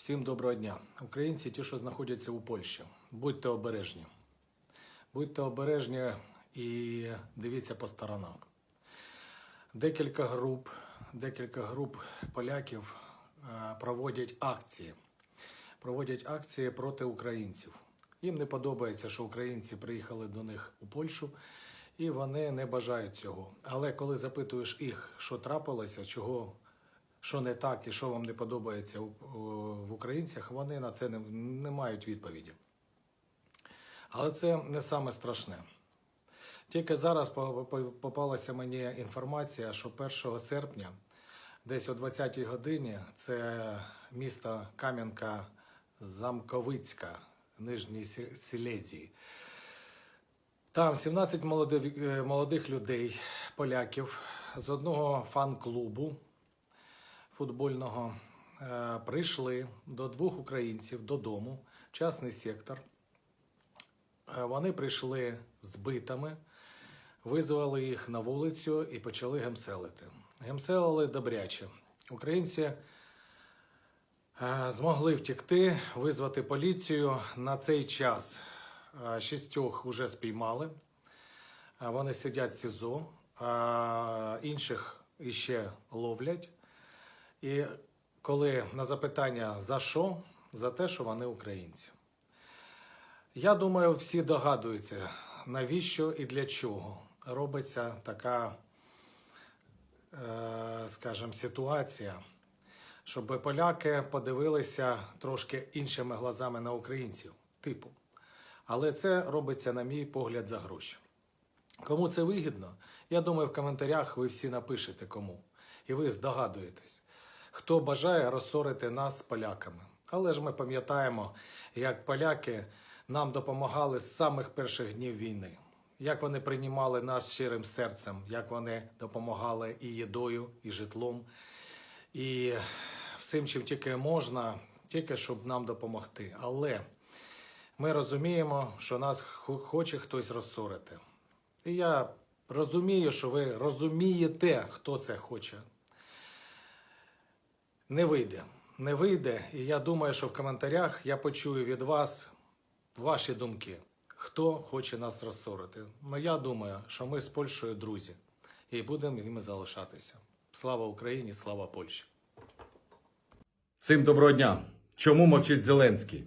Всім доброго дня. Українці, ті, що знаходяться у Польщі, будьте обережні. Будьте обережні і дивіться по сторонах. Декілька груп, декілька груп поляків е, проводять акції. Проводять акції проти українців. Їм не подобається, що українці приїхали до них у Польщу, і вони не бажають цього. Але коли запитуєш їх, що трапилося, чого що не так і що вам не подобається в українцях, вони на це не, не мають відповіді. Але це не саме страшне. Тільки зараз по- по- попалася мені інформація, що 1 серпня, десь о 20-й годині, це місто Кам'янка Замковицька, Нижній Сі- Сілезії. Там 17 е, молодих людей, поляків, з одного фан-клубу футбольного е, прийшли до двох українців додому, частний сектор. Е, Вони прийшли з битами, визвали їх на вулицю і почали гемселити. Гемселили добряче. Українці е, змогли втекти, визвати поліцію. На цей час шістьох вже спіймали. Вони сидять в СІЗО, інших іще ловлять. І коли на запитання за що? За те, що вони українці. Я думаю, всі догадуються, навіщо і для чого робиться така, е, скажімо, ситуація, щоб поляки подивилися трошки іншими глазами на українців, типу. Але це робиться, на мій погляд, за гроші. Кому це вигідно? Я думаю, в коментарях ви всі напишете кому. І ви здогадуєтесь, хто бажає розсорити нас з поляками. Але ж ми пам'ятаємо, як поляки нам допомагали з самих перших днів війни, як вони приймали нас щирим серцем, як вони допомагали і їдою, і житлом, і всім, чим тільки можна, тільки щоб нам допомогти. Але ми розуміємо, що нас хоче хтось розсорити. І я розумію, що ви розумієте, хто це хоче. Не вийде. Не вийде. І я думаю, що в коментарях я почую від вас ваші думки. Хто хоче нас розсорити? Ну я думаю, що ми з Польщею друзі і будемо ними залишатися. Слава Україні, слава Польщі! Всім доброго дня. Чому мовчить Зеленський?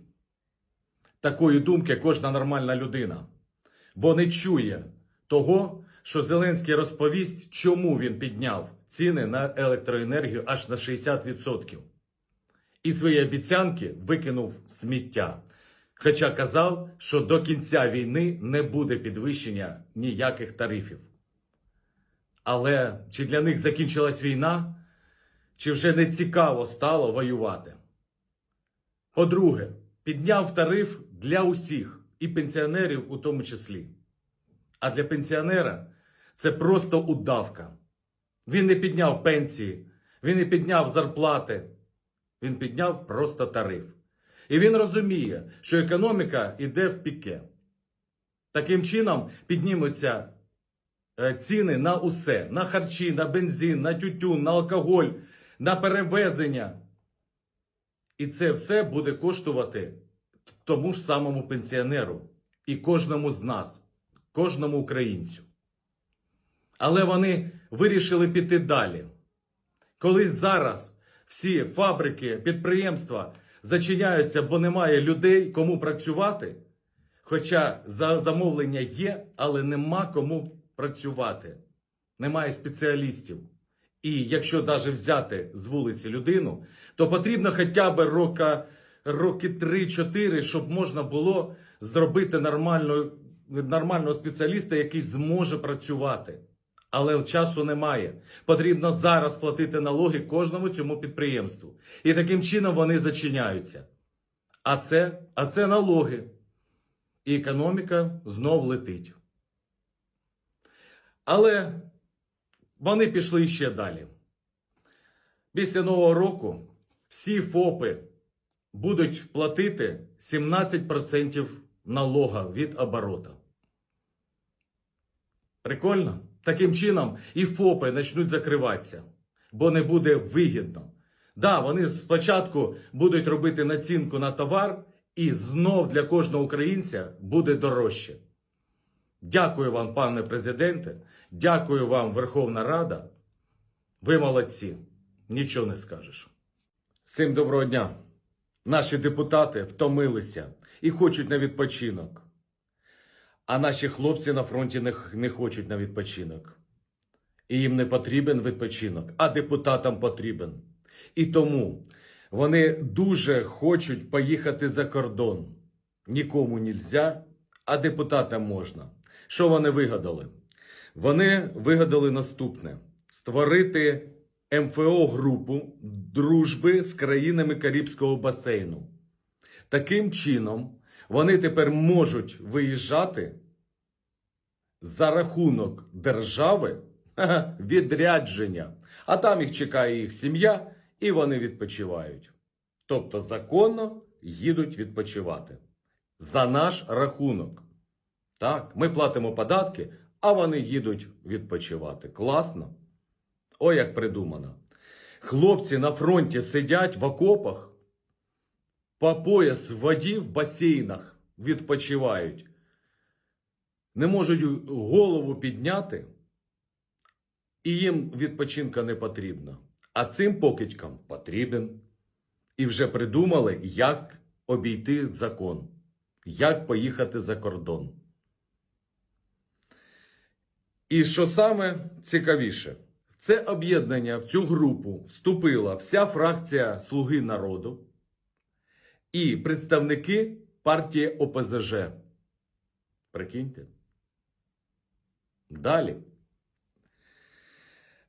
Такої думки кожна нормальна людина. Бо не чує того, що Зеленський розповість, чому він підняв ціни на електроенергію аж на 60%. І свої обіцянки викинув сміття. Хоча казав, що до кінця війни не буде підвищення ніяких тарифів. Але чи для них закінчилась війна? Чи вже не цікаво стало воювати? По-друге, підняв тариф для усіх, і пенсіонерів у тому числі. А для пенсіонера це просто удавка. Він не підняв пенсії, він не підняв зарплати, він підняв просто тариф. І він розуміє, що економіка йде в піке. Таким чином піднімуться е, ціни на усе: на харчі, на бензин, на тютюн, на алкоголь, на перевезення. І це все буде коштувати тому ж самому пенсіонеру і кожному з нас, кожному українцю. Але вони вирішили піти далі. Коли зараз всі фабрики, підприємства зачиняються, бо немає людей, кому працювати, хоча за- замовлення є, але нема кому працювати, немає спеціалістів. І якщо навіть взяти з вулиці людину, то потрібно хоча б рока, роки 3-4, щоб можна було зробити нормального спеціаліста, який зможе працювати. Але часу немає. Потрібно зараз платити налоги кожному цьому підприємству. І таким чином вони зачиняються. А це, а це налоги. І економіка знов летить. Але вони пішли ще далі. Після Нового року всі ФОПи будуть платити 17% налога від оборота. Прикольно? Таким чином і ФОПи почнуть закриватися, бо не буде вигідно. Да, вони спочатку будуть робити націнку на товар, і знов для кожного українця буде дорожче. Дякую вам, пане президенте. Дякую вам, Верховна Рада. Ви молодці. Нічого не скажеш. Всім доброго дня. Наші депутати втомилися і хочуть на відпочинок. А наші хлопці на фронті не, не хочуть на відпочинок. І їм не потрібен відпочинок, а депутатам потрібен. І тому вони дуже хочуть поїхати за кордон. Нікому нельзя, а депутатам можна. Що вони вигадали? Вони вигадали наступне: створити МФО групу дружби з країнами Карибського басейну. Таким чином, вони тепер можуть виїжджати за рахунок держави відрядження. А там їх чекає їх сім'я, і вони відпочивають. Тобто законно їдуть відпочивати. За наш рахунок. Так, ми платимо податки, а вони їдуть відпочивати. Класно. О, як придумано. Хлопці на фронті сидять в окопах, по пояс в воді в басейнах відпочивають. Не можуть голову підняти, і їм відпочинка не потрібно. А цим покидькам потрібен. І вже придумали, як обійти закон, як поїхати за кордон. І що саме цікавіше, в це об'єднання, в цю групу вступила вся фракція Слуги народу і представники партії ОПЗЖ. Прикиньте. Далі.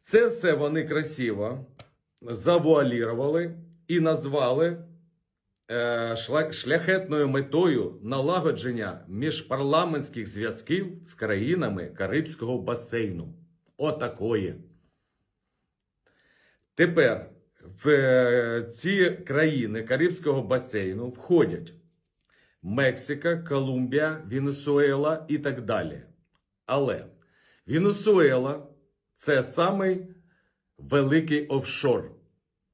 Це все вони красиво завуалірували і назвали е, шляхетною метою налагодження міжпарламентських зв'язків з країнами Карибського басейну. Отакої. Тепер в е, ці країни Карибського басейну входять Мексика, Колумбія, Венесуела і так далі. Але Венесуела це самий великий офшор.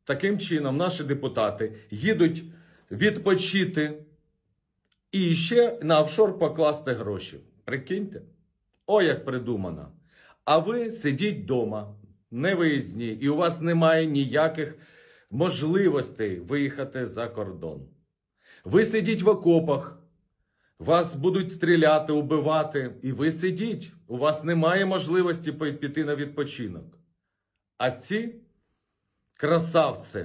Таким чином, наші депутати їдуть відпочити і ще на офшор покласти гроші. Прикиньте? О, як придумано. А ви сидіть вдома, не виїзні, і у вас немає ніяких можливостей виїхати за кордон. Ви сидіть в окопах, вас будуть стріляти, убивати, і ви сидіть. У вас немає можливості піти на відпочинок. А ці красавці,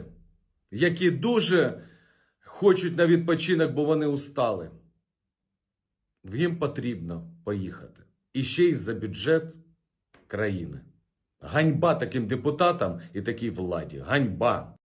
які дуже хочуть на відпочинок, бо вони устали, їм потрібно поїхати. І ще й за бюджет країни. Ганьба таким депутатам і такій владі. Ганьба.